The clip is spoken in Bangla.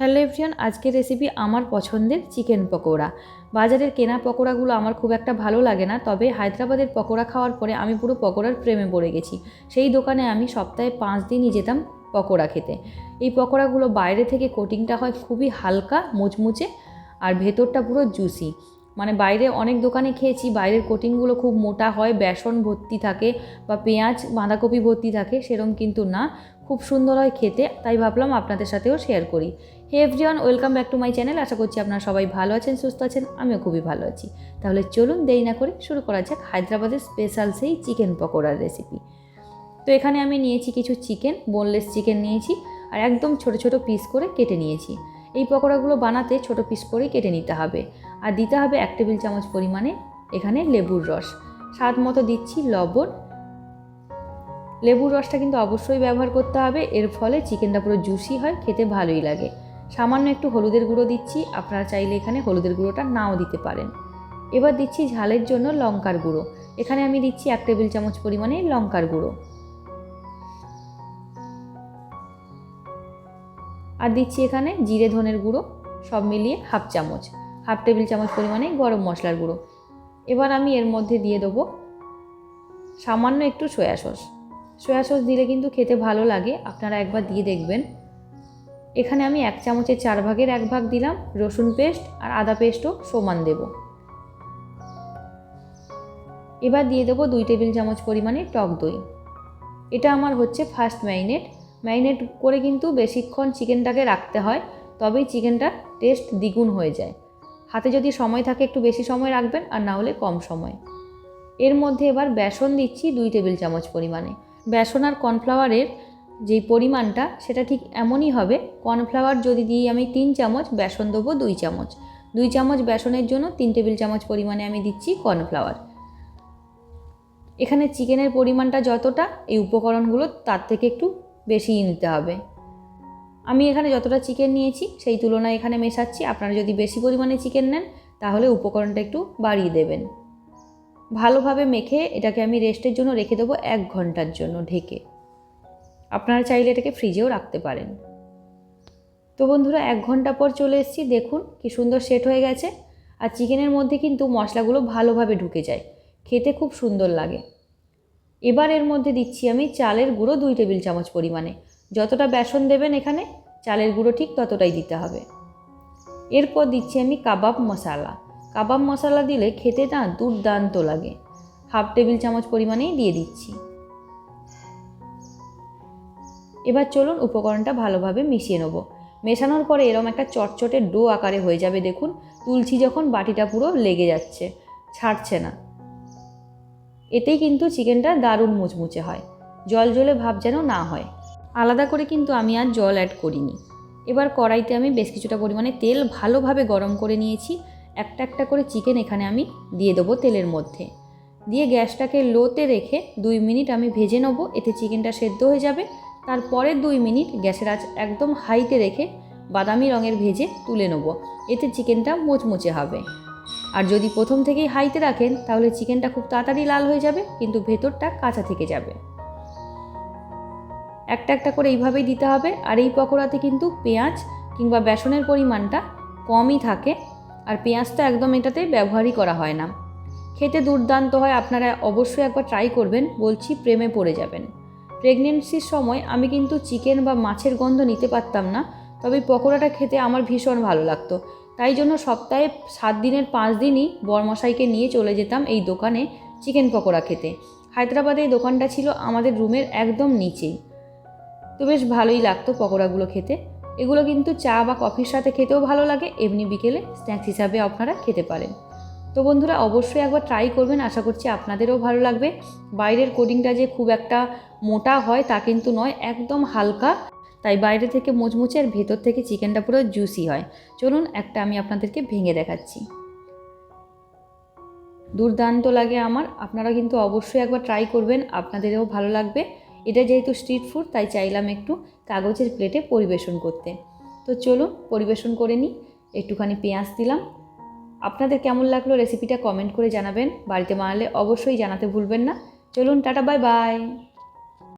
হ্যালো এভরিয়ান আজকের রেসিপি আমার পছন্দের চিকেন পকোড়া। বাজারের কেনা পকোড়াগুলো আমার খুব একটা ভালো লাগে না, তবে হায়দ্রাবাদের পকোড়া খাওয়ার পরে আমি পুরো পকোড়ার প্রেমে পড়ে গেছি। সেই দোকানে আমি সপ্তাহে পাঁচ দিনই যেতাম পকোড়া খেতে। এই পকোড়াগুলো বাইরে থেকে কোটিংটা হয় খুবই হালকা, মুচমুচে, আর ভেতরটা পুরো জুসি মানে বাইরে অনেক দোকানে খেয়েছি, বাইরের কোটিংগুলো খুব মোটা হয়, বেসন ভর্তি থাকে বা পেঁয়াজ, বাঁধাকপি ভর্তি থাকে সেরম কিন্তু না। খুব সুন্দর হয় খেতে, তাই ভাবলাম আপনাদের সাথেও শেয়ার করি। Hey everyone welcome back to my channel আশা করছি আপনারা সবাই ভালো আছেন, সুস্থ আছেন, আমিও খুবই ভালো আছি। তাহলে চলুন দেরি না করে শুরু করা যাক হায়দ্রাবাদের স্পেশাল সেই চিকেন পকোড়ার রেসিপি তো এখানে আমি নিয়েছি কিছু চিকেন বোনলেস চিকেন নিয়েছি আর একদম ছোট ছোট পিস করে কেটে নিয়েছি। এই পকোড়াগুলো বানাতে ছোট পিস করে কেটে নিতে হবে। আর দিতে হবে এক টেবিল চামচ পরিমাণে এখানে লেবুর রস। স্বাদ মতো দিচ্ছি লবণ। লেবুর রসটা কিন্তু অবশ্যই ব্যবহার করতে হবে। এর ফলে চিকেনটা পুরো জুসি হয়, খেতে ভালোই লাগে। সামান্য একটু হলুদের গুঁড়ো দিচ্ছি। আপনারা চাইলে এখানে হলুদের গুঁড়োটা নাও দিতে পারেন। এবার দিচ্ছি ঝালের জন্য লঙ্কার গুঁড়ো। এখানে আমি দিচ্ছি এক টেবিল চামচ পরিমাণে লঙ্কার গুঁড়ো। আর দিচ্ছি এখানে জিরে ধনের গুঁড়ো, সব মিলিয়ে হাফ চামচ। হাফ টেবিল চামচ পরিমাণে গরম মশলার গুঁড়ো। এবার আমি এর মধ্যে দিয়ে দেবো সামান্য একটু সয়া সস। সয়া সস দিলে কিন্তু খেতে ভালো লাগে, আপনারা একবার দিয়ে দেখবেন। এখানে আমি এক চামচের চার ভাগের এক ভাগ দিলাম রসুন পেস্ট আর আদা পেস্টও সমান দেব। এবার দিয়ে দেবো দুই টেবিল চামচ পরিমাণে টক দই। এটা আমার হচ্ছে ফার্স্ট ম্যারিনেট। ম্যারিনেট করে কিন্তু বেশিক্ষণ চিকেনটাকে রাখতে হয়, তবেই চিকেনটা টেস্ট দ্বিগুণ হয়ে যায়। হাতে যদি সময় থাকে একটু বেশি সময় রাখবেন আর না হলে কম সময়। এর মধ্যে এবার বেসন দিচ্ছি দুই টেবিল চামচ পরিমাণে। বেসন আর কর্নফ্লাওয়ারের যেই পরিমাণটা, সেটা ঠিক এমনই হবে, কর্নফ্লাওয়ার যদি দিই আমি তিন চামচ, বেসন দেবো দুই চামচ। দুই চামচ বেসনের জন্য তিন টেবিল চামচ পরিমাণে আমি দিচ্ছি কর্নফ্লাওয়ার। এখানে চিকেনের পরিমাণটা যতটা, এই উপকরণগুলো তার থেকে একটু বেশিই নিতে হবে। আমি এখানে যতটা চিকেন নিয়েছি, সেই তুলনায় এখানে মেশাচ্ছি। আপনারা যদি বেশি পরিমাণে চিকেন নেন, তাহলে উপকরণটা একটু বাড়িয়ে দেবেন। ভালোভাবে মেখে এটাকে আমি রেস্টের জন্য রেখে দেবো এক ঘণ্টার জন্য ঢেকে। আপনারা চাইলে এটাকে ফ্রিজেও রাখতে পারেন। তো বন্ধুরা, এক ঘণ্টা পর চলে এসেছি। দেখুন কি সুন্দর সেট হয়ে গেছে। আর চিকেনের মধ্যে কিন্তু মশলাগুলো ভালোভাবে ঢুকে যায়। খেতে খুব সুন্দর লাগে। এবার এর মধ্যে দিচ্ছি আমি চালের গুঁড়ো দুই টেবিল চামচ পরিমাণে। যতটা বেসন দেবেন এখানে, চালের গুঁড়ো ঠিক ততটাই দিতে হবে। এরপর দিচ্ছি আমি কাবাব মশলা। কাবাব মশলা দিলে খেতে না দুর্দান্ত লাগে। হাফ টেবিল চামচ পরিমাণেই দিয়ে দিচ্ছি। এবার চলুন উপকরণটা ভালোভাবে মিশিয়ে নেব। মেশানোর পরে এরম একটা চটচটে ডো আকারে হয়ে যাবে দেখুন। তুলছি যখন বাটিটা পুরো লেগে যাচ্ছে, ছাড়ছে না। এতেই কিন্তু চিকেনটা দারুণ মুচমুচে হয়। জল জলে ভাব যেন না হয়। আলাদা করে কিন্তু আমি আর জল অ্যাড করিনি। এবার কড়াইতে আমি বেশ কিছুটা পরিমাণে তেল ভালোভাবে গরম করে নিয়েছি। একটা একটা করে চিকেন এখানে আমি দিয়ে দেবো তেলের মধ্যে। দিয়ে গ্যাসটাকে লোতে রেখে দুই মিনিট আমি ভেজে নেব, এতে চিকেনটা সেদ্ধ হয়ে যাবে। তারপরে দুই মিনিট গ্যাসের আঁচ একদম হাইতে রেখে বাদামি রঙের ভেজে তুলে নেব। এতে চিকেনটা মুচমুচে হবে। আর যদি প্রথম থেকেই হাইতে রাখেন, তাহলে চিকেনটা খুব তাড়াতাড়ি লাল হয়ে যাবে, কিন্তু ভেতরটা কাঁচা থেকে যাবে। একটা একটা করে এইভাবেই দিতে হবে। আর এই পকোড়াতে কিন্তু পেঁয়াজ কিংবা বেসনের পরিমাণটা কমই থাকে। আর পেঁয়াজটা একদম এটাতে ব্যবহারই করা হয় না। খেতে দুর্দান্ত হয়, আপনারা অবশ্যই একবার ট্রাই করবেন। বলছি, প্রেমে পড়ে যাবেন। প্রেগনেন্সির সময় আমি কিন্তু চিকেন বা মাছের গন্ধ নিতে পারতাম না, তবে পকোড়াটা খেতে আমার ভীষণ ভালো লাগতো। তাই জন্য সপ্তাহে সাত দিনের পাঁচ দিনই বরমশাইকে নিয়ে চলে যেতাম এই দোকানে চিকেন পকোড়া খেতে। হায়দ্রাবাদে এই দোকানটা ছিল আমাদের রুমের একদম নিচেই। তো বেশ ভালোই লাগতো পকোড়াগুলো খেতে। এগুলো কিন্তু চা বা কফির সাথে খেতেও ভালো লাগে, এমনি বিকেলে স্ন্যাক্স হিসাবে আপনারা খেতে পারেন। তো বন্ধুরা, অবশ্যই একবার ট্রাই করবেন, আশা করছি আপনাদেরও ভালো লাগবে। বাইরের কোডিংটা যে খুব একটা মোটা হয় তা কিন্তু নয়, একদম হালকা। তাই বাইরে থেকে মুচমুচে আর ভেতর থেকে চিকেনটা পুরো জুসি হয়। চলুন, একটা আমি আপনাদেরকে ভেঙে দেখাচ্ছি। দুর্দান্ত লাগে আমার। আপনারা কিন্তু অবশ্যই একবার ট্রাই করবেন, আপনাদেরও ভালো লাগবে। এটা যেহেতু স্ট্রিট ফুড তাই চাইলাম একটু কাগজের প্লেটে পরিবেশন করতে। তো চলুন পরিবেশন করে নিই। একটুখানি পেঁয়াজ দিলাম। আপনাদের কেমন লাগল রেসিপিটা কমেন্ট করে জানাবেন। বাড়িতে বানালে অবশ্যই জানাতে ভুলবেন না। চলুন, টাটা বাই বাই